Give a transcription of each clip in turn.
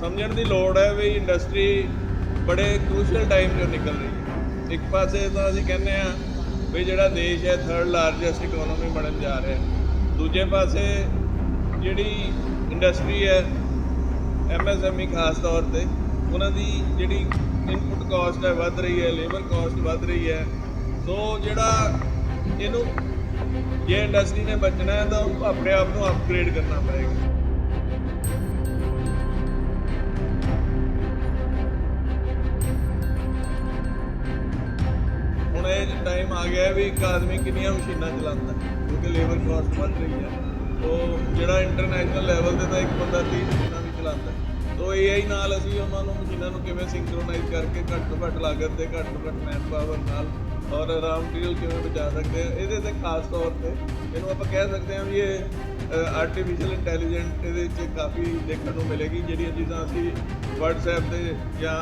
ਸਮਝਣ ਦੀ ਲੋੜ ਹੈ ਵੀ ਇੰਡਸਟਰੀ ਬੜੇ ਕ੍ਰੂਸ਼ੀਅਲ ਟਾਈਮ ਚੋਂ ਨਿਕਲ ਰਹੀ ਹੈ। ਇੱਕ ਪਾਸੇ ਤਾਂ ਅਸੀਂ ਕਹਿੰਦੇ ਆ ਵੀ ਜਿਹੜਾ ਦੇਸ਼ ਹੈ ਥਰਡ ਲਾਰਜੈਸਟ ਇਕਨੋਮੀ ਬਣਨ ਜਾ ਰਿਹਾ ਦੂਜੇ ਪਾਸੇ ਜਿਹੜੀ ਇੰਡਸਟਰੀ ਹੈ ਐਮਐਸਐਮਈ ਖਾਸ ਤੌਰ ਤੇ, ਉਹਨਾਂ ਦੀ ਜਿਹੜੀ ਇਨਪੁਟ ਕਾਸਟ ਹੈ ਵੱਧ ਰਹੀ ਹੈ ਲੇਬਰ ਕਾਸਟ ਵੱਧ ਰਹੀ ਹੈ। ਸੋ ਜਿਹੜਾ ਇਹਨੂੰ ਜੇ ਇੰਡਸਟਰੀ ਨੇ ਬਚਣਾ ਹੈ, ਤਾਂ ਉਹਨੂੰ ਆਪਣੇ ਆਪ ਨੂੰ ਅਪਗ੍ਰੇਡ ਕਰਨਾ ਪਏਗਾ। ਹੁਣ ਟਾਈਮ ਆ ਗਿਆ ਵੀ ਇੱਕ ਆਦਮੀ ਕਿੰਨੀਆਂ ਮਸ਼ੀਨਾਂ ਚਲਾਉਂਦਾ ਕਿਉਂਕਿ ਲੇਬਰ ਕਾਸਟ ਵੱਧ ਰਹੀ ਹੈ ਤੋ ਜਿਹੜਾ ਇੰਟਰਨੈਸ਼ਨਲ ਲੈਵਲ ਤੇ ਤਾਂ ਇੱਕ ਬੰਦਾ 30 ਮਸ਼ੀਨਾਂ ਵੀ ਚਲਾਉਂਦਾ ਹੈ। ਤੋ AI ਨਾਲ ਅਸੀਂ ਉਹਨਾਂ ਨੂੰ ਮਸ਼ੀਨਾਂ ਨੂੰ ਕਿਵੇਂ ਸਿੰਕਰੋਨਾਈਜ਼ ਕਰਕੇ ਘੱਟ ਤੋਂ ਘੱਟ ਲਾਗਤ ਤੇ ਘੱਟ ਤੋਂ ਘੱਟ ਮੈਨ ਪਾਵਰ ਨਾਲ ਔਰ ਰਾ ਮਟੀਰੀਅਲ ਕਿਵੇਂ ਬਚਾ ਸਕਦੇ ਆ ਇਹਦੇ ਤੇ ਖਾਸ ਤੌਰ ਤੇ ਇਹਨੂੰ ਆਪਾਂ ਕਹਿ ਸਕਦੇ ਹਾਂ ਵੀ ਇਹ ਆਰਟੀਫੀਸ਼ੀਅਲ ਇੰਟੈਲੀਜੈਂਟ ਇਹਦੇ ਵਿੱਚ ਕਾਫੀ ਦੇਖਣ ਨੂੰ ਮਿਲੇਗੀ, ਜਿਹੜੀਆਂ ਚੀਜ਼ਾਂ ਅਸੀਂ WhatsApp ਤੇ ਜਾਂ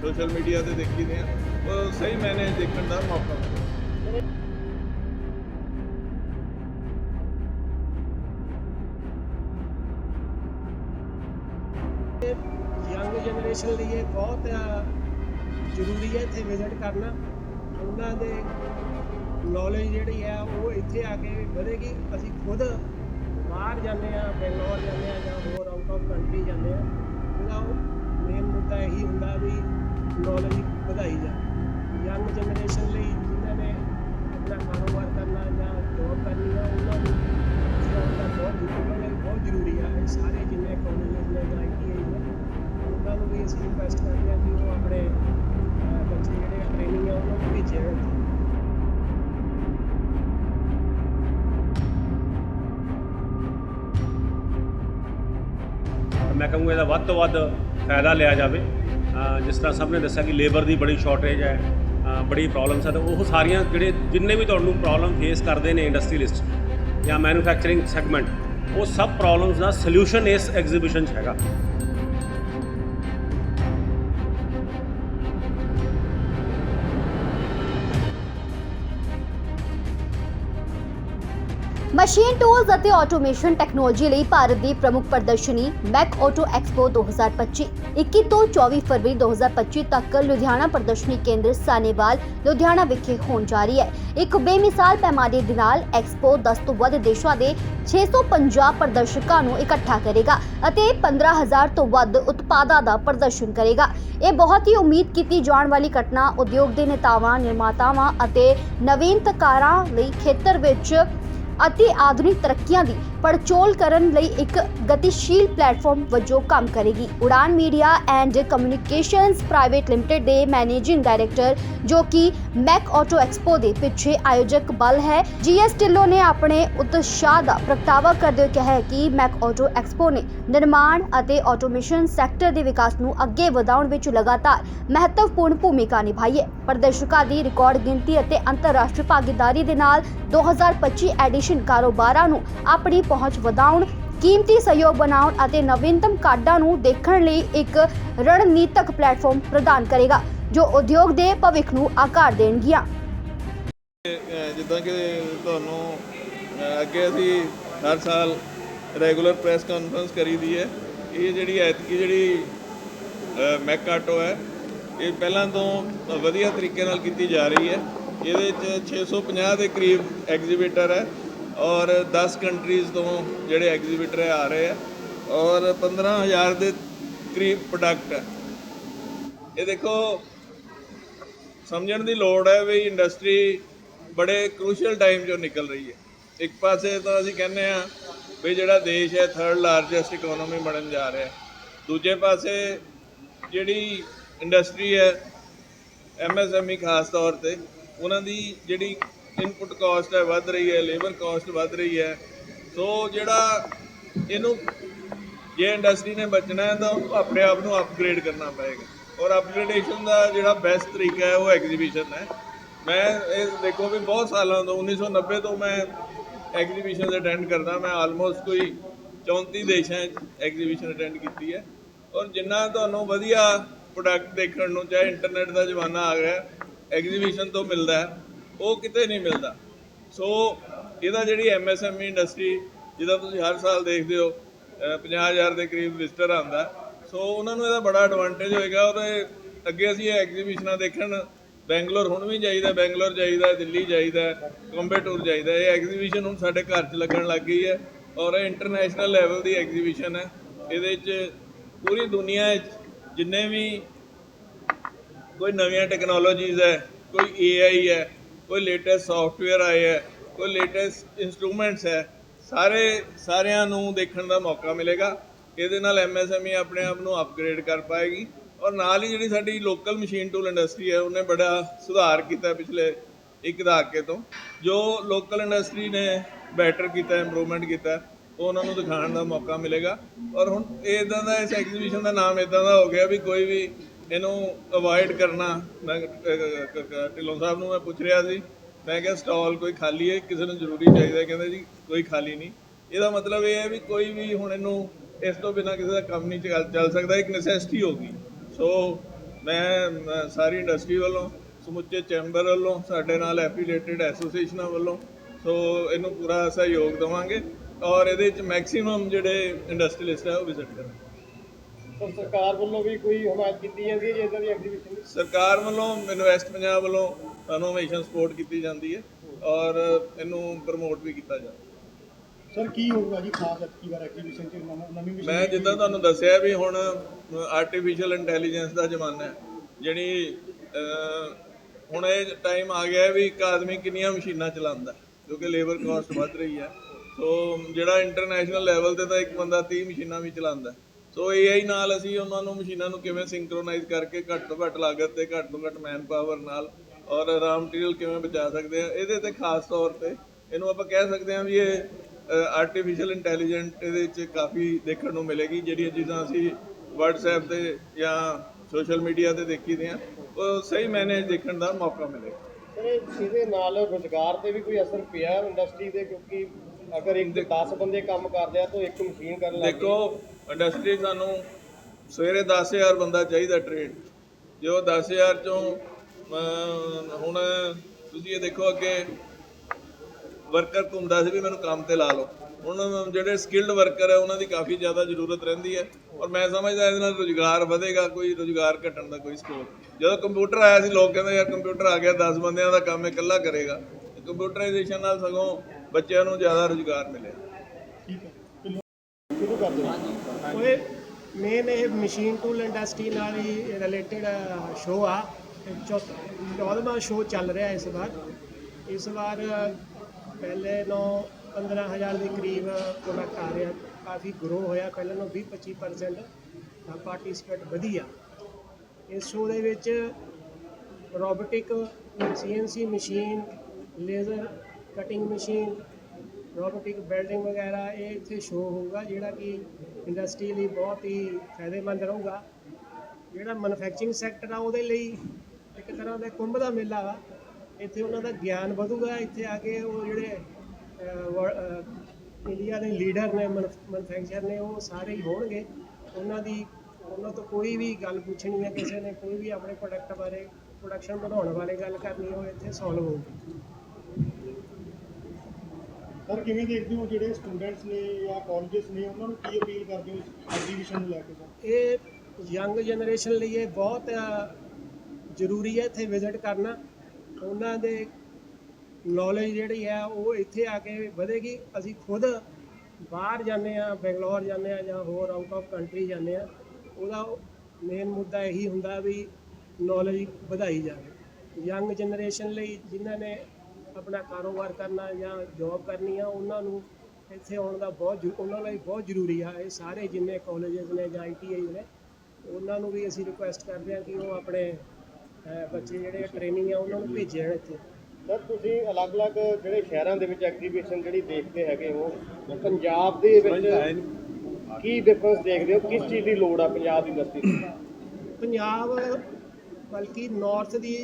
ਸੋਸ਼ਲ ਮੀਡੀਆ ਤੇ ਦੇਖੀਦੇ ਆ ਉਹ ਸਹੀ ਮੈਨੇ ਦੇਖਣ ਦਾ ਮੌਕਾ ਮਿਲਿਆ। ਯੰਗ ਜਨਰੇਸ਼ਨ ਲਈ ਇਹ ਬਹੁਤ ਜ਼ਰੂਰੀ ਹੈ ਇੱਥੇ ਵਿਜ਼ਿਟ ਕਰਨਾ। ਉਹਨਾਂ ਦੇ ਨੌਲੇਜ ਜਿਹੜੀ ਹੈ ਉਹ ਇੱਥੇ ਆ ਕੇ ਵਧੇਗੀ। ਅਸੀਂ ਖੁਦ ਬਾਹਰ ਜਾਂਦੇ ਆ ਬੈਂਗਲੌਰ ਜਾਂਦੇ ਆ ਜਾਂ ਹੋਰ ਆਊਟ ਆਫ ਕੰਟਰੀ ਜਾਂਦੇ ਆ ਉਹਦਾ ਮੇਨ ਮੁੱਦਾ ਇਹੀ ਹੁੰਦਾ ਵੀ ਨੌਲੇਜ ਵਧਾਈ ਜਾਵੇ ਯੰਗ ਜਨਰੇਸ਼ਨ ਲਈ ਜਿਨ੍ਹਾਂ ਨੇ ਆਪਣਾ ਕਾਰੋਬਾਰ ਕਰਨਾ ਜਾਂ ਜੋਬ ਕਰਨੀ ਆ, ਉਹਨਾਂ ਨੂੰ ਸਿਖਾਉਣ ਬਹੁਤ ਜ਼ਰੂਰੀ ਹੈ ਬਹੁਤ ਜ਼ਰੂਰੀ ਆ। ਇਹ ਸਾਰੇ ਜਿੰਨੇ ਕਾਲਜਸ ਨੇ ਜਾਂ ਆਈਟੀਆਈ ਨੇ, ਉਹਨਾਂ ਨੂੰ ਵੀ ਅਸੀਂ ਰਿਕੁਐਸਟ ਕਰਦੇ ਹਾਂ ਕਿ ਉਹ ਆਪਣੇ ਬੱਚੇ ਜਿਹੜੇ ਟ੍ਰੇਨਿੰਗ ਆ, ਉਹਨਾਂ ਨੂੰ ਭੇਜੇ ਮੈਂ ਕਹੂੰਗਾ ਇਹਦਾ ਵੱਧ ਤੋਂ ਵੱਧ ਫਾਇਦਾ ਲਿਆ ਜਾਵੇ। ਜਿਸ ਤਰ੍ਹਾਂ ਸਭ ਨੇ ਦੱਸਿਆ ਕਿ ਲੇਬਰ ਦੀ ਬੜੀ ਸ਼ਾਰਟੇਜ ਹੈ ਬੜੀ ਪ੍ਰੋਬਲਮਸ ਹੈ ਤੇ ਉਹ ਸਾਰੀਆਂ ਜਿਹੜੇ ਜਿੰਨੇ ਵੀ ਤੁਹਾਨੂੰ ਪ੍ਰੋਬਲਮ ਫੇਸ ਕਰਦੇ ਨੇ ਇੰਡਸਟਰੀਲਿਸਟ ਜਾਂ ਮੈਨੂਫੈਕਚਰਿੰਗ ਸੈਗਮੈਂਟ ਉਹ ਸਭ ਪ੍ਰੋਬਲਮਸ ਦਾ ਸੋਲੂਸ਼ਨ ਇਸ ਐਗਜ਼ੀਬਿਸ਼ਨ 'ਚ ਹੈਗਾ। ਮਸ਼ੀਨ ਟੂਲਸ ਅਤੇ ਆਟੋਮੇਸ਼ਨ ਟੈਕਨੋਲੋਜੀ ਲਈ ਭਾਰਤ ਦੀ ਪ੍ਰਮੁੱਖ ਪ੍ਰਦਰਸ਼ਨੀ ਮੈਕ ਆਟੋ ਐਕਸਪੋ 2025 21 ਤੋਂ 24 ਫਰਵਰੀ 2025 ਤੱਕ ਲੁਧਿਆਣਾ ਪ੍ਰਦਰਸ਼ਨੀ ਕੇਂਦਰ ਸਾਨੇਵਾਲ, ਲੁਧਿਆਣਾ ਵਿਖੇ ਹੋਣ ਜਾ ਰਹੀ ਹੈ। ਇੱਕ ਬੇਮਿਸਾਲ ਪੈਮਾਨੇ ਦੇ ਨਾਲ ਐਕਸਪੋ 10 ਤੋਂ ਵੱਧ ਦੇਸ਼ਾਂ ਦੇ 650 ਪ੍ਰਦਰਸ਼ਕਾਂ ਨੂੰ ਇਕੱਠਾ ਕਰੇਗਾ ਅਤੇ 15000 ਤੋਂ ਵੱਧ ਉਤਪਾਦਾਂ ਦਾ ਪ੍ਰਦਰਸ਼ਨ ਕਰੇਗਾ। ਇਹ ਬਹੁਤ ਹੀ ਉਮੀਦ ਕੀਤੀ ਜਾਣ ਵਾਲੀ ਘਟਨਾ ਉਦਯੋਗ ਦੇ ਨੇਤਾਵਾਂ, ਨਿਰਮਾਤਾਵਾਂ ਅਤੇ ਨਵੀਨਤਕਾਰਾਂ ਲਈ ਖੇਤਰ ਵਿੱਚ ਅਤੇ ਆਧੁਨਿਕ ਤਰੱਕੀਆਂ ਦੀ ਪੜਚੋਲ ਕਰਨ ਲਈ ਇੱਕ ਗਤੀਸ਼ੀਲ ਪਲੇਟਫਾਰਮ ਵਜੋਂ ਕੰਮ ਕਰੇਗੀ। Udaan media and communications private limited ਦੇ ਮੈਨੇਜਿੰਗ ਡਾਇਰੈਕਟਰ, ਜੋ ਕਿ ਮੈਕ ਆਟੋ ਐਕਸਪੋ ਦੇ ਪਿੱਛੇ ਆਯੋਜਕ ਬਲ ਹੈ। ਜੀਐਸ ਢਿੱਲੋਂ ਨੇ ਆਪਣੇ ਉਤਸ਼ਾਹ ਦਾ ਪ੍ਰਗਟਾਵਾ ਕਰਦੇ ਹੋਏ ਕਿਹਾ ਕਿ ਮੈਕ ਆਟੋ ਐਕਸਪੋ ਨੇ ਨਿਰਮਾਣ ਅਤੇ ਆਟੋਮੇਸ਼ਨ ਸੈਕਟਰ ਦੇ ਵਿਕਾਸ ਨੂੰ ਅੱਗੇ ਵਧਾਉਣ ਵਿੱਚ ਲਗਾਤਾਰ ਮਹੱਤਵਪੂਰਨ ਭੂਮਿਕਾ ਨਿਭਾਈ ਹੈ। ਪ੍ਰਦਰਸ਼ਕਾਂ ਦੀ ਰਿਕਾਰਡ ਗਿਣਤੀ ਅਤੇ ਅੰਤਰਰਾਸ਼ਟਰੀ ਭਾਗੀਦਾਰੀ ਦੇ ਨਾਲ 2025 ਐਡੀਸ਼ਨ ਕਾਰੋਬਾਰਾਂ ਨੂੰ ਆਪਣੀ ਪਹੁੰਚ ਵਧਾਉਣ, ਕੀਮਤੀ ਸਹਿਯੋਗ ਬਣਾਉਣ ਅਤੇ ਨਵੀਨਤਮ ਕਾਢਾਂ ਨੂੰ ਦੇਖਣ ਲਈ ਇੱਕ ਰਣਨੀਤਕ ਪਲੇਟਫਾਰਮ ਪ੍ਰਦਾਨ ਕਰੇਗਾ, ਜੋ ਉਦਯੋਗ ਦੇ ਭਵਿੱਖ ਨੂੰ ਆਕਾਰ ਦੇਣਗੀਆਂ। ਜਿੱਦਾਂ ਕਿ ਤੁਹਾਨੂੰ ਅੱਗੇ ਅਸੀਂ ਹਰ ਸਾਲ ਰੈਗੂਲਰ ਪ੍ਰੈਸ ਕਾਨਫਰੰਸ ਕਰੀਦੀ ਹੈ। ਇਹ ਜਿਹੜੀ ਐਤਕੀ ਜਿਹੜੀ ਮੈਕਾਟੋ ਹੈ, ਇਹ ਪਹਿਲਾਂ ਤੋਂ ਵਧੀਆ ਤਰੀਕੇ ਨਾਲ ਕੀਤੀ ਜਾ ਰਹੀ ਹੈ। ਇਹਦੇ ਵਿੱਚ 650 ਦੇ ਕਰੀਬ ਐਗਜ਼ੀਬਿਟਰ ਹੈ। ਔਰ 10 ਕੰਟਰੀਜ਼ ਤੋਂ ਜਿਹੜੇ ਐਗਜ਼ੀਬਿਟਰ ਆ ਰਹੇ ਆ, ਔਰ 15000 ਦੇ ਕਰੀਬ ਪ੍ਰੋਡਕਟ ਹੈ ਇਹ ਦੇਖੋ, ਸਮਝਣ ਦੀ ਲੋੜ ਹੈ ਵੀ ਇੰਡਸਟਰੀ ਬੜੇ ਕ੍ਰੂਸ਼ੀਅਲ ਟਾਈਮ ਚੋਂ ਨਿਕਲ ਰਹੀ ਹੈ। ਇੱਕ ਪਾਸੇ ਤਾਂ ਅਸੀਂ ਕਹਿੰਦੇ ਆ ਵੀ ਜਿਹੜਾ ਦੇਸ਼ ਹੈ ਥਰਡ ਲਾਰਜੈਸਟ ਇਕਨੋਮੀ ਬਣਨ ਜਾ ਰਿਹਾ ਦੂਜੇ ਪਾਸੇ ਜਿਹੜੀ ਇੰਡਸਟਰੀ ਹੈ ਐਮਐਸਐਮਈ ਖਾਸ ਤੌਰ ਤੇ, ਉਹਨਾਂ ਦੀ ਜਿਹੜੀ ਇਨਪੁਟ ਕਾਸਟ ਹੈ, ਵੱਧ ਰਹੀ ਹੈ ਲੇਬਰ ਕਾਸਟ ਵੱਧ ਰਹੀ ਹੈ। ਸੋ ਜਿਹੜਾ ਇਹਨੂੰ ਜੇ ਇੰਡਸਟਰੀ ਨੇ ਬਚਣਾ ਹੈ, ਤਾਂ ਉਹਨੂੰ ਆਪਣੇ ਆਪ ਨੂੰ ਅਪਗ੍ਰੇਡ ਕਰਨਾ ਪਏਗਾ। ਔਰ ਅਪਗ੍ਰੇਡੇਸ਼ਨ ਦਾ ਜਿਹੜਾ ਬੈਸਟ ਤਰੀਕਾ ਹੈ, ਉਹ ਐਗਜ਼ੀਬਿਸ਼ਨ ਹੈ। ਮੈਂ ਇਹ ਦੇਖੋ ਵੀ ਬਹੁਤ ਸਾਲਾਂ ਤੋਂ 1990 ਤੋਂ ਮੈਂ ਐਗਜ਼ੀਬਿਸ਼ਨ ਅਟੈਂਡ ਕਰਦਾ। ਮੈਂ ਆਲਮੋਸਟ ਕੋਈ 34 ਦੇਸ਼ਾਂ 'ਚ ਐਗਜ਼ੀਬਿਸ਼ਨ ਅਟੈਂਡ ਕੀਤੀ ਹੈ। ਔਰ ਜਿੰਨਾ ਤੁਹਾਨੂੰ ਵਧੀਆ ਪ੍ਰੋਡਕਟ ਦੇਖਣ ਨੂੰ, ਚਾਹੇ ਇੰਟਰਨੈਟ ਦਾ ਜ਼ਮਾਨਾ ਆ ਗਿਆ ਐਗਜ਼ੀਬਿਸ਼ਨ ਤੋਂ ਮਿਲਦਾ ਹੈ। ਉਹ ਕਿਤੇ ਨਹੀਂ ਮਿਲਦਾ। ਸੋ ਇਹਦਾ ਜਿਹੜੀ ਐਮਐਸਐਮਈ ਇੰਡਸਟਰੀ ਜਿਹਦਾ ਤੁਸੀਂ ਹਰ ਸਾਲ ਦੇਖਦੇ ਹੋ, ਅਹ 50000 ਦੇ ਕਰੀਬ ਵਿਜ਼ਟਰ ਆਉਂਦਾ ਸੋ ਉਹਨਾਂ ਨੂੰ ਇਹਦਾ ਬੜਾ ਐਡਵਾਂਟੇਜ ਹੋਏਗਾ। ਔਰ ਅੱਗੇ ਅਸੀਂ ਇਹ ਐਗਜ਼ੀਬਿਸ਼ਨਾਂ ਦੇਖਣ, ਬੈਂਗਲੌਰ ਹੁਣ ਵੀ ਜਾਈਦਾ, ਬੈਂਗਲੌਰ ਜਾਈਦਾ, ਦਿੱਲੀ ਜਾਈਦਾ ਕੰਬੇਟੂਰ ਜਾਈਦਾ। ਇਹ ਐਗਜ਼ੀਬਿਸ਼ਨ ਹੁਣ ਸਾਡੇ ਘਰ 'ਚ ਲੱਗਣ ਲੱਗ ਗਈ ਹੈ ਔਰ ਇਹ ਇੰਟਰਨੈਸ਼ਨਲ ਲੈਵਲ ਦੀ ਐਗਜ਼ੀਬਿਸ਼ਨ ਹੈ। ਇਹਦੇ 'ਚ ਪੂਰੀ ਦੁਨੀਆ 'ਚ ਜਿੰਨੇ ਵੀ ਕੋਈ ਨਵੀਆਂ ਟੈਕਨੋਲੋਜੀਜ਼ ਹੈ, ਕੋਈ AI ਹੈ ਕੋਈ ਲੇਟੈਸਟ ਸੌਫਟਵੇਅਰ ਆਏ ਹੈ, ਕੋਈ ਲੇਟੈਸਟ ਇਨਸਟਰੂਮੈਂਟਸ ਹੈ, ਸਾਰੇ, ਸਾਰਿਆਂ ਨੂੰ ਦੇਖਣ ਦਾ ਮੌਕਾ ਮਿਲੇਗਾ। ਇਹਦੇ ਨਾਲ MSME ਆਪਣੇ ਆਪ ਨੂੰ ਅਪਗ੍ਰੇਡ ਕਰ ਪਾਏਗੀ ਔਰ ਨਾਲ ਹੀ ਜਿਹੜੀ ਸਾਡੀ ਲੋਕਲ ਮਸ਼ੀਨ ਟੂਲ ਇੰਡਸਟਰੀ ਹੈ, ਉਹਨੇ ਬੜਾ ਸੁਧਾਰ ਕੀਤਾ ਪਿਛਲੇ ਇੱਕ ਦਹਾਕੇ ਤੋਂ। ਜੋ ਲੋਕਲ ਇੰਡਸਟਰੀ ਨੇ ਬੈਟਰ ਕੀਤਾ ਇੰਪਰੂਵਮੈਂਟ ਕੀਤਾ, ਉਹ ਉਹਨਾਂ ਨੂੰ ਦਿਖਾਉਣ ਦਾ ਮੌਕਾ ਮਿਲੇਗਾ। ਔਰ ਹੁਣ ਇਹ ਇਦਾਂ ਦਾ ਇਸ ਐਗਜ਼ੀਬਿਸ਼ਨ ਦਾ ਨਾਮ ਇਦਾਂ ਦਾ ਹੋ ਗਿਆ ਵੀ ਕੋਈ ਵੀ ਇਹਨੂੰ ਅਵੋਇਡ ਕਰਨਾ। ਮੈਂ ਢਿੱਲੋਂ ਸਾਹਿਬ ਨੂੰ ਮੈਂ ਪੁੱਛ ਰਿਹਾ ਸੀ। ਮੈਂ ਕਿਹਾ ਸਟਾਲ ਕੋਈ ਖਾਲੀ ਹੈ? ਕਿਸੇ ਨੂੰ ਜ਼ਰੂਰੀ ਚਾਹੀਦਾ ਕਹਿੰਦੇ ਜੀ, ਕੋਈ ਖਾਲੀ ਨਹੀਂ। ਇਹਦਾ ਮਤਲਬ ਇਹ ਹੈ ਵੀ ਕੋਈ ਵੀ ਹੁਣ ਇਹਨੂੰ ਇਸ ਤੋਂ ਬਿਨਾ ਕਿਸੇ ਦਾ ਕੰਮ ਨਹੀਂ ਚੱਲ ਚੱਲ ਸਕਦਾ। ਇੱਕ ਨੈਸੈਸਿਟੀ ਹੋ ਗਈ। ਸੋ ਮੈਂ ਸਾਰੀ ਇੰਡਸਟਰੀ ਵੱਲੋਂ, ਸਮੁੱਚੇ ਚੈਂਬਰ ਵੱਲੋਂ, ਸਾਡੇ ਨਾਲ ਐਫੀਲੀਏਟਡ ਐਸੋਸੀਏਸ਼ਨਾਂ ਵੱਲੋਂ ਸੋ ਇਹਨੂੰ ਪੂਰਾ ਸਹਿਯੋਗ ਦੇਵਾਂਗੇ। ਔਰ ਇਹਦੇ ਵਿੱਚ ਮੈਕਸਿਮਮ ਜਿਹੜੇ ਇੰਡਸਟਰੀਲਿਸਟ ਹੈ, ਉਹ ਵਿਜ਼ਿਟ ਕਰਨ ਤਾਂ ਸਰਕਾਰ ਵੱਲੋਂ ਵੀ ਕੋਈ ਹਮਾਇਤ ਕੀਤੀ ਜਾਂਦੀ ਹੈ ਜੇ ਇਦਾਂ ਦੀ ਐਗਜ਼ੀਬਿਸ਼ਨ ਸਰਕਾਰ ਵੱਲੋਂ ਇਨਵੈਸਟ ਪੰਜਾਬ ਵੱਲੋਂ ਸਾਨੂੰ ਹਮੇਸ਼ਾ ਸਪੋਰਟ ਕੀਤੀ ਜਾਂਦੀ ਹੈ ਔਰ ਇਹਨੂੰ ਪ੍ਰਮੋਟ ਵੀ ਕੀਤਾ ਜਾਂਦਾ ਸਰ ਕੀ ਹੋਊਗਾ ਜੀ ਖਾਸ ਐਤਕੀ ਵਾਰ ਐਗਜ਼ੀਬਿਸ਼ਨ ਚ? ਨਵਾਂ- ਮਸ਼ੀਨ ਮੈਂ ਜਿੱਦਾਂ ਤੁਹਾਨੂੰ ਦੱਸਿਆ ਵੀ ਹੁਣ ਆਰਟੀਫੀਸ਼ੀਅਲ ਇੰਟੈਲੀਜੈਂਸ ਦਾ ਜ਼ਮਾਨਾ ਹੈ ਜਿਹੜੀ ਹੁਣ ਇਹ ਟਾਈਮ ਆ ਗਿਆ ਵੀ ਇੱਕ ਆਦਮੀ ਕਿੰਨੀਆਂ ਮਸ਼ੀਨਾਂ ਚਲਾਉਂਦਾ ਕਿਉਂਕਿ ਲੇਬਰ ਕਾਸਟ ਵੱਧ ਰਹੀ ਹੈ। ਸੋ ਜਿਹੜਾ ਇੰਟਰਨੈਸ਼ਨਲ ਲੈਵਲ ਤੇ ਤਾਂ ਇੱਕ ਬੰਦਾ 30 ਮਸ਼ੀਨਾਂ ਵੀ ਚਲਾਉਂਦਾ। ਸੋ AI ਨਾਲ ਅਸੀਂ ਉਹਨਾਂ ਨੂੰ ਮਸ਼ੀਨਾਂ ਨੂੰ ਕਿਵੇਂ ਸਿੰਕਰੋਨਾਈਜ਼ ਕਰਕੇ ਘੱਟ ਤੋਂ ਘੱਟ ਲਾਗਤ ਤੇ ਘੱਟ ਤੋਂ ਘੱਟ ਮੈਨ ਪਾਵਰ ਨਾਲ ਔਰ ਰਾਮ ਮਟੀਰੀਅਲ ਕਿਵੇਂ ਬਚਾ ਸਕਦੇ ਆ ਇਹਦੇ ਤੇ ਖਾਸ ਤੌਰ ਤੇ ਇਹਨੂੰ ਆਪਾਂ ਕਹਿ ਸਕਦੇ ਹਾਂ ਵੀ ਇਹ ਆਰਟੀਫੀਸ਼ੀਅਲ ਇੰਟੈਲੀਜੈਂਟ ਇਹਦੇ ਵਿੱਚ ਕਾਫੀ ਦੇਖਣ ਨੂੰ ਮਿਲੇਗੀ, ਜਿਹੜੀਆਂ ਚੀਜ਼ਾਂ ਅਸੀਂ WhatsApp ਤੇ ਜਾਂ ਸੋਸ਼ਲ ਮੀਡੀਆ ਤੇ ਦੇਖੀ ਦੀਆਂ, ਉਹ ਸਹੀ ਮੈਨੇਜ ਦੇਖਣ ਦਾ ਮੌਕਾ ਮਿਲੇਗਾ। ਸਰ ਇਹਦੇ ਨਾਲ ਰੋਜ਼ਗਾਰ ਤੇ ਵੀ ਕੋਈ ਅਸਰ ਪਿਆ ਇੰਡਸਟਰੀ 'ਤੇ, ਕਿਉਂਕਿ ਅਗਰ ਇੱਕ 10 ਬੰਦੇ ਕੰਮ ਕਰਦੇ ਆ ਤਾਂ ਇੱਕ ਮਸ਼ੀਨ ਕਰਨ ਲੱਗ ਦੇਖੋ ਇੰਡਸਟਰੀ ਸਾਨੂੰ ਸਵੇਰੇ 10000 ਬੰਦਾ ਚਾਹੀਦਾ ਟ੍ਰੇਡ ਜੇ ਉਹ 10000 ਚੋਂ ਹੁਣ ਤੁਸੀਂ ਇਹ ਦੇਖੋ ਅੱਗੇ ਵਰਕਰ ਘੁੰਮਦਾ ਸੀ ਵੀ ਮੈਨੂੰ ਕੰਮ ਤੇ ਲਾ ਲਓ। ਹੁਣ ਜਿਹੜੇ ਸਕਿਲਡ ਵਰਕਰ ਹੈ ਉਹਨਾਂ ਦੀ ਕਾਫੀ ਜ਼ਿਆਦਾ ਜ਼ਰੂਰਤ ਰਹਿੰਦੀ ਹੈ। ਔਰ ਮੈਂ ਸਮਝਦਾ ਇਹਦੇ ਨਾਲ ਰੋਜ਼ਗਾਰ ਵਧੇਗਾ, ਕੋਈ ਰੋਜ਼ਗਾਰ ਘਟਣ ਦਾ ਕੋਈ ਸਕੋਪ ਜਦੋਂ ਕੰਪਿਊਟਰ ਆਇਆ ਸੀ, ਲੋਕ ਕਹਿੰਦੇ, ਯਾਰ ਕੰਪਿਊਟਰ ਆ ਗਿਆ 10 ਬੰਦਿਆਂ ਦਾ ਕੰਮ ਇਕੱਲਾ ਕਰੇਗਾ। ਕੰਪਿਊਟਰਾਈਜੇਸ਼ਨ ਨਾਲ ਸਗੋਂ ਬੱਚਿਆਂ ਨੂੰ ਜ਼ਿਆਦਾ ਰੋਜ਼ਗਾਰ ਮਿਲੇਗਾ ਠੀਕ ਹੈ। ਢਿੱਲੋਂ ਸ਼ੁਰੂ ਕਰ ਦਿਓ ਉਹ ਮੇਨ ਇਹ ਮਸ਼ੀਨ ਟੂਲ ਇੰਡਸਟਰੀ ਨਾਲ ਹੀ ਰਿਲੇਟਡ ਸ਼ੋਅ ਆ। 14ਵਾਂ ਸ਼ੋਅ ਚੱਲ ਰਿਹਾ ਇਸ ਵਾਰ। ਇਸ ਵਾਰ ਪਹਿਲੇ ਨੂੰ 15000 ਦੇ ਕਰੀਬ ਪ੍ਰੋਡਕਟ ਆ ਰਿਹਾ। ਕਾਫੀ ਗਰੋ ਹੋਇਆ। ਪਹਿਲਾਂ ਨੂੰ 20-25% ਦਾ ਪਾਰਟਿਸਿਪੇਟ ਵਧੀਆ। ਇਸ ਸ਼ੋਅ ਦੇ ਵਿੱਚ robotic CNC machine laser cutting machine robotic building ਵਗੈਰਾ ਇਹ ਇੱਥੇ ਸ਼ੋਅ ਹੋਊਗਾ, ਜਿਹੜਾ ਕਿ ਇੰਡਸਟਰੀ ਲਈ ਬਹੁਤ ਹੀ ਫਾਇਦੇਮੰਦ ਰਹੂਗਾ। ਜਿਹੜਾ ਮੈਨੂਫੈਕਚਰਿੰਗ ਸੈਕਟਰ ਆ, ਉਹਦੇ ਲਈ ਇੱਕ ਤਰ੍ਹਾਂ ਦਾ ਕੁੰਭ ਦਾ ਮੇਲਾ ਵਾ। ਇੱਥੇ ਉਹਨਾਂ ਦਾ ਗਿਆਨ ਵਧੂਗਾ, ਇੱਥੇ ਆ ਕੇ ਉਹ ਜਿਹੜੇ ਇੰਡੀਆ ਦੇ ਲੀਡਰ ਨੇ ਮੈਨੂਫੈਕਚਰ ਨੇ, ਉਹ ਸਾਰੇ ਹੀ ਹੋਣਗੇ। ਉਹਨਾਂ ਦੀ, ਉਹਨਾਂ ਤੋਂ ਕੋਈ ਵੀ ਗੱਲ ਪੁੱਛਣੀ ਹੈ ਕਿਸੇ ਨੇ, ਕੋਈ ਵੀ ਆਪਣੇ ਪ੍ਰੋਡਕਟ ਬਾਰੇ ਪ੍ਰੋਡਕਸ਼ਨ ਵਧਾਉਣ ਬਾਰੇ ਗੱਲ ਕਰਨੀ ਹੋਵੇ ਇੱਥੇ ਸੋਲਵ ਹੋਊਗੀ। ਸਰ, ਕਿਵੇਂ ਦੇਖਦੇ ਹੋ ਜਿਹੜੇ ਸਟੂਡੈਂਟਸ ਨੇ ਜਾਂ ਕਾਲਜਸ ਨੇ, ਉਹਨਾਂ ਨੂੰ ਕੀ ਅਪੀਲ ਕਰਦੇ ਹੋ ਐਗਜ਼ੀਬਿਸ਼ਨ ਨੂੰ ਲੈ ਕੇ ਸਰ? ਇਹ ਯੰਗ ਜਨਰੇਸ਼ਨ ਲਈ ਇਹ ਬਹੁਤ ਜ਼ਰੂਰੀ ਹੈ ਇੱਥੇ ਵਿਜ਼ਿਟ ਕਰਨਾ। ਉਹਨਾਂ ਦੇ ਨੌਲੇਜ ਜਿਹੜੀ ਹੈ, ਉਹ ਇੱਥੇ ਆ ਕੇ ਵਧੇਗੀ। ਅਸੀਂ ਖੁਦ ਬਾਹਰ ਜਾਂਦੇ ਆ ਬੰਗਲੌਰ ਜਾਂਦੇ ਆ ਜਾਂ ਹੋਰ ਆਊਟ ਆਫ ਕੰਟਰੀ ਜਾਂਦੇ ਆ ਉਹਦਾ ਮੇਨ ਮੁੱਦਾ ਇਹੀ ਹੁੰਦਾ ਵੀ ਨੌਲੇਜ ਵਧਾਈ ਜਾਵੇ। ਯੰਗ ਜਨਰੇਸ਼ਨ ਲਈ ਜਿਨ੍ਹਾਂ ਨੇ ਆਪਣਾ ਕਾਰੋਬਾਰ ਕਰਨਾ ਜਾਂ ਜੌਬ ਕਰਨੀ ਆ ਉਹਨਾਂ ਨੂੰ ਇੱਥੇ ਆਉਣ ਦਾ ਬਹੁਤ ਜ਼ਰੂ- ਉਹਨਾਂ ਲਈ ਬਹੁਤ ਜ਼ਰੂਰੀ ਆ। ਇਹ ਸਾਰੇ ਜਿੰਨੇ ਕਾਲਜਸ ਨੇ ਜਾਂ ਆਈਟੀਆਈ ਨੇ ਉਹਨਾਂ ਨੂੰ ਵੀ ਅਸੀਂ ਰਿਕੁਐਸਟ ਕਰਦੇ ਹਾਂ ਕਿ ਉਹ ਆਪਣੇ ਅਹ, ਬੱਚੇ ਜਿਹੜੇ ਟ੍ਰੇਨਿੰਗ ਆ ਉਹਨਾਂ ਨੂੰ ਭੇਜਣ ਇੱਥੇ। ਸਰ ਤੁਸੀਂ ਅਲੱਗ-ਅਲੱਗ ਜਿਹੜੇ ਸ਼ਹਿਰਾਂ ਦੇ ਵਿੱਚ ਐਗਜ਼ੀਬਿਸ਼ਨ ਜਿਹੜੀ ਦੇਖਦੇ ਹੈਗੇ ਹੋ ਪੰਜਾਬ ਦੇ ਵਿੱਚ ਕੀ ਡਿਫਰੈਂਸ ਦੇਖਦੇ ਹੋ? ਕਿਸ ਚੀਜ਼ ਦੀ ਲੋੜ ਆ ਪੰਜਾਬ ਦੀ? ਇੰਡਸਟਰੀ ਨੂੰ ਪੰਜਾਬ ਬਲਕਿ ਨਾਰਥ ਦੀ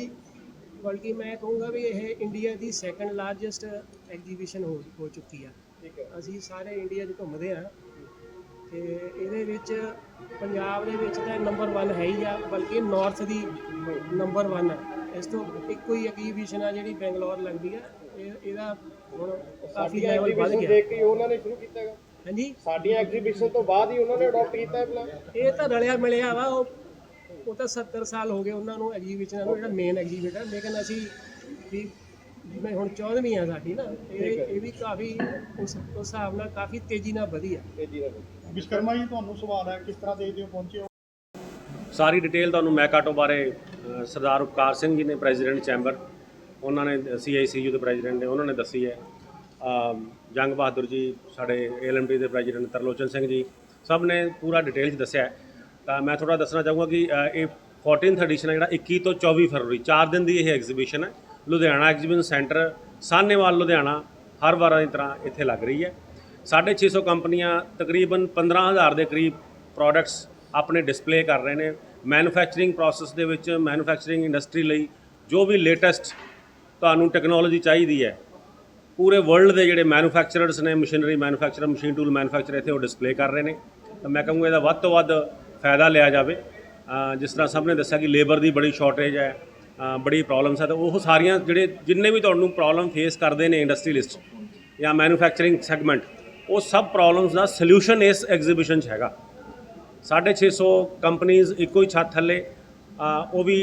ਬਲਕਿ ਮੈਂ ਕਹੂੰਗਾ ਵੀ ਇਹ ਇੰਡੀਆ ਦੀ ਸੈਕੰਡ ਲਾਰਜੈਸਟ ਐਗਜ਼ੀਬਿਸ਼ਨ ਹੋ ਹੋ ਚੁੱਕੀ ਆ। ਠੀਕ ਹੈ। ਅਸੀਂ ਸਾਰੇ ਇੰਡੀਆ 'ਚ ਘੁੰਮਦੇ ਆ। ਤੇ ਇਹਦੇ ਵਿੱਚ ਪੰਜਾਬ ਦੇ ਵਿੱਚ ਤਾਂ ਨੰਬਰ 1 ਹੈ ਹੀ ਆ ਬਲਕਿ ਨਾਰਥ ਦੀ ਨੰਬਰ 1 ਹੈ ਇਸ ਤੋਂ ਇੱਕੋ ਹੀ ਐਗਜ਼ੀਬਿਸ਼ਨ ਆ ਜਿਹੜੀ ਬੈਂਗਲੌਰ ਲੱਗਦੀ ਆ। ਇਹ ਇਹਦਾ ਹੁਣ ਕਾਫੀ ਲੈਵਲ ਵੱਧ ਗਿਆ। ਦੇਖ ਕੇ ਉਹਨਾਂ ਨੇ ਸ਼ੁਰੂ ਕੀਤਾ ਹੈਗਾ। ਹਾਂਜੀ? ਸਾਡੀਆਂ ਐਗਜ਼ੀਬਿਸ਼ਨ ਤੋਂ ਬਾਅਦ ਹੀ ਉਹਨਾਂ ਨੇ ਅਡਾਪਟ ਕੀਤਾ ਹੈ ਪਲਾਨ ਇਹ ਤਾਂ ਰਲਿਆ ਮਿਲਿਆ ਵਾ ਉਹ ਉਹ ਤਾਂ 70 ਸਾਲ ਹੋ ਗਏ ਉਹਨਾਂ ਨੂੰ ਐਗਜੀਬਿਸ਼ਨਾਂ ਨੂੰ ਜਿਹੜਾ ਮੇਨ ਐਗਜੀਬਿਟਰ ਲੇਕਿਨ ਅਸੀਂ ਵੀ ਜਿਵੇਂ ਹੁਣ 14ਵੀਂ ਆ ਸਾਡੀ ਨਾ ਇਹ ਇਹ ਵੀ ਕਾਫੀ ਉਸ ਉਸ ਹਿਸਾਬ ਨਾਲ ਕਾਫੀ ਤੇਜ਼ੀ ਨਾਲ ਵਧੀ ਆ। ਤੇਜ਼ੀ ਨਾਲ ਵਿਸ਼ਕਰਮਾ ਜੀ ਤੁਹਾਨੂੰ ਸਵਾਲ ਹੈ ਕਿਸ ਤਰ੍ਹਾਂ ਦੇਖਦੇ ਹੋ ਪਹੁੰਚੇ ਹੋ? ਸਾਰੀ ਡਿਟੇਲ ਤੁਹਾਨੂੰ ਮੈਕਾਟੋ ਬਾਰੇ ਸਰਦਾਰ ਉਪਕਾਰ ਸਿੰਘ ਜੀ ਨੇ ਪ੍ਰੈਜ਼ੀਡੈਂਟ ਚੈਂਬਰ ਉਹਨਾਂ ਨੇ ਸੀਆਈਸੀਯੂ ਦੇ ਪ੍ਰੈਜ਼ੀਡੈਂਟ ਨੇ ਉਹਨਾਂ ਨੇ ਦੱਸੀ ਹੈ। ਜੰਗ ਬਹਾਦਰ ਜੀ ਸਾਡੇ ਏਐਲਐਮਟੀ ਦੇ ਪ੍ਰੈਜ਼ੀਡੈਂਟ ਤਰਲੋਚਨ ਸਿੰਘ ਜੀ ਸਭ ਨੇ ਪੂਰਾ ਡਿਟੇਲ 'ਚ ਦੱਸਿਆ ਹੈ। ਤਾਂ ਮੈਂ ਥੋੜਾ ਦੱਸਣਾ ਚਾਹੂੰਗਾ ਕਿ ਅ, ਇਹ 14th ਐਡੀਸ਼ਨ ਹੈ ਜਿਹੜਾ 21 ਤੋਂ 24 ਫਰਵਰੀ 4 ਦਿਨ ਦੀ ਇਹ ਐਗਜ਼ੀਬਿਸ਼ਨ ਹੈ। ਲੁਧਿਆਣਾ ਐਗਜ਼ੀਬਿਸ਼ਨ ਸੈਂਟਰ ਸਾਹਨੇਵਾਲ ਲੁਧਿਆਣਾ ਹਰ ਵਾਰਾਂ ਦੀ ਤਰ੍ਹਾਂ ਇੱਥੇ ਲੱਗ ਰਹੀ ਹੈ। 650 ਕੰਪਨੀਆਂ ਤਕਰੀਬਨ 15000 ਦੇ ਕਰੀਬ ਪ੍ਰੋਡਕਟਸ ਆਪਣੇ ਡਿਸਪਲੇ ਕਰ ਰਹੇ ਨੇ। ਮੈਨੂਫੈਕਚਰਿੰਗ ਪ੍ਰੋਸੈਸ ਦੇ ਵਿੱਚ ਮੈਨੂਫੈਕਚਰਿੰਗ ਇੰਡਸਟਰੀ ਲਈ ਜੋ ਵੀ ਲੇਟੈਸਟ ਤੁਹਾਨੂੰ ਟੈਕਨੋਲੋਜੀ ਚਾਹੀਦੀ ਹੈ ਪੂਰੇ ਵਰਲਡ ਦੇ ਜਿਹੜੇ ਮੈਨੂਫੈਕਚਰਰਸ ਨੇ machinery manufacturer machine tool manufacture ਇੱਥੇ ਉਹ ਡਿਸਪਲੇ ਕਰ ਰਹੇ ਨੇ। ਤਾਂ ਮੈਂ ਕਹੂੰਗਾ ਇਹਦਾ ਵੱਧ ਤੋਂ ਵੱਧ ਫਾਇਦਾ ਲਿਆ ਜਾਵੇ। ਜਿਸ ਤਰ੍ਹਾਂ ਸਭ ਨੇ ਦੱਸਿਆ ਕਿ ਲੇਬਰ ਦੀ ਬੜੀ ਸ਼ਾਰਟੇਜ ਹੈ ਬੜੀ ਪ੍ਰੋਬਲਮਸ ਹੈ, ਤਾਂ ਉਹ ਸਾਰੀਆਂ ਜਿਹੜੇ ਜਿੰਨੇ ਵੀ ਤੁਹਾਨੂੰ ਪ੍ਰੋਬਲਮ ਫੇਸ ਕਰਦੇ ਨੇ ਇੰਡਸਟਰੀਲਿਸਟ ਜਾਂ ਮੈਨੂਫੈਕਚਰਿੰਗ ਸੈਗਮੈਂਟ ਉਹ ਸਭ ਪ੍ਰੋਬਲਮਸ ਦਾ ਸੋਲੂਸ਼ਨ ਇਸ ਐਗਜ਼ੀਬਿਸ਼ਨ 'ਚ ਹੈਗਾ। 650 ਕੰਪਨੀਆਂ ਇੱਕੋ ਹੀ ਛੱਤ ਥੱਲੇ ਉਹ ਵੀ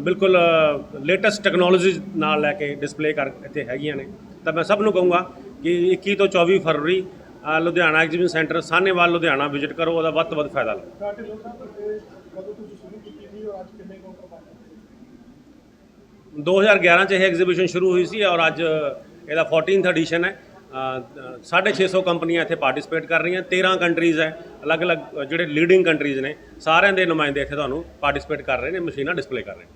ਬਿਲਕੁਲ ਲੇਟੈਸਟ ਟੈਕਨੋਲੋਜੀ ਨਾਲ ਲੈ ਕੇ ਡਿਸਪਲੇ ਕਰ, ਇੱਥੇ ਹੈਗੀਆਂ ਨੇ। ਤਾਂ ਮੈਂ ਸਭ ਨੂੰ ਕਹੂੰਗਾ ਕਿ 21 ਤੋਂ 24 ਫਰਵਰੀ Ludhiana exhibition centre Sahnewal Ludhiana visit ਕਰੋ ਉਹਦਾ ਵੱਧ ਤੋਂ ਵੱਧ ਫਾਇਦਾ ਲਓ। ਸਾਡੇ ਲੋਕਾਂ ਤੋਂ ਕਦੋਂ ਤੁਸੀਂ ਸ਼ੁਰੂ ਕੀਤੀ ਸੀ ਔਰ ਅੱਜ ਕਿੰਨੇ ਪਾਉਂਦੇ 2011 ਚ ਇਹ ਐਗਜ਼ੀਬਿਸ਼ਨ ਸ਼ੁਰੂ ਹੋਈ ਸੀ ਔਰ ਅੱਜ ਇਹਦਾ 14th ਐਡੀਸ਼ਨ ਹੈ। ਅ, 650 ਕੰਪਨੀਆਂ ਇੱਥੇ ਪਾਰਟਿਸਿਪੇਟ ਕਰ ਰਹੀਆਂ 13 ਕੰਟਰੀਜ਼ ਹੈ ਅਲੱਗ-ਅਲੱਗ ਜਿਹੜੇ ਲੀਡਿੰਗ ਕੰਟਰੀਜ਼ ਨੇ ਸਾਰਿਆਂ ਦੇ ਨੁਮਾਇੰਦੇ ਇੱਥੇ ਤੁਹਾਨੂੰ ਪਾਰਟਿਸਿਪੇਟ ਕਰ ਰਹੇ ਨੇ ਮਸ਼ੀਨਾਂ ਡਿਸਪਲੇ ਕਰ ਰਹੇ ਨੇ।